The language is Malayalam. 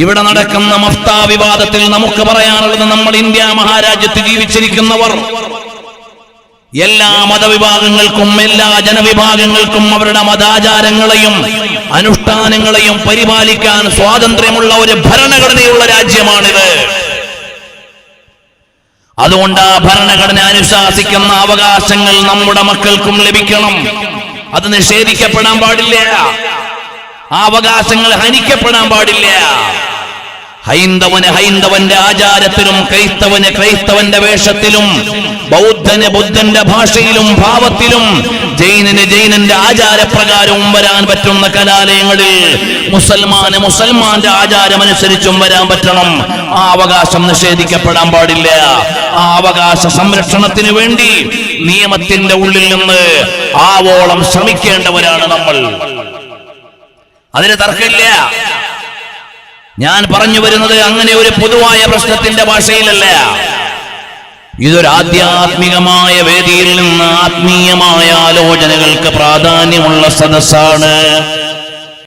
ഇവിടെ നടക്കുന്ന മഫ്താ വിവാദത്തിൽ നമുക്ക് പറയാനുള്ളത് നമ്മൾ ഇന്ത്യ മഹാരാജ്യത്ത് ജീവിച്ചിരിക്കുന്നവർ. എല്ലാ മതവിഭാഗങ്ങൾക്കും എല്ലാ ജനവിഭാഗങ്ങൾക്കും അവരുടെ മതാചാരങ്ങളെയും അനുഷ്ഠാനങ്ങളെയും പരിപാലിക്കാൻ സ്വാതന്ത്ര്യമുള്ള ഒരു ഭരണഘടനയുള്ള രാജ്യമാണിത്. അതുകൊണ്ട് ആ ഭരണഘടന അനുശാസിക്കുന്ന അവകാശങ്ങൾ നമ്മുടെ മക്കൾക്കും ലഭിക്കണം. അത് നിഷേധിക്കപ്പെടാൻ പാടില്ല. ആ അവകാശങ്ങൾ ഹനിക്കപ്പെടാൻ പാടില്ല. ഹൈന്ദവന് ഹൈന്ദവന്റെ ആചാരത്തിലും ക്രൈസ്തവന് ക്രൈസ്തവന്റെ വേഷത്തിലും ബൗദ്ധന് ബുദ്ധന്റെ ഭാഷയിലും ഭാവത്തിലും ജൈനന് ജൈനന്റെ ആചാരപ്രകാരവും വരാൻ പറ്റുന്ന കലാലയങ്ങളിൽ മുസൽമാന് മുസൽമാന്റെ ആചാരമനുസരിച്ചും വരാൻ പറ്റണം. ആ അവകാശം നിഷേധിക്കപ്പെടാൻ പാടില്ല. ആ അവകാശ സംരക്ഷണത്തിന് വേണ്ടി നിയമത്തിന്റെ ഉള്ളിൽ നിന്ന് ആവോളം ശ്രമിക്കേണ്ടവരാണ് നമ്മൾ. അതിന് തർക്കമില്ല. ഞാൻ പറഞ്ഞു വരുന്നത് അങ്ങനെ ഒരു പൊതുവായ പ്രശ്നത്തിന്റെ ഭാഷയിലല്ല. ഇതൊരു ആധ്യാത്മികമായ വേദിയിൽ നിന്ന് ആത്മീയമായ ആലോചനകൾക്ക് പ്രാധാന്യമുള്ള സദസ്സാണ്.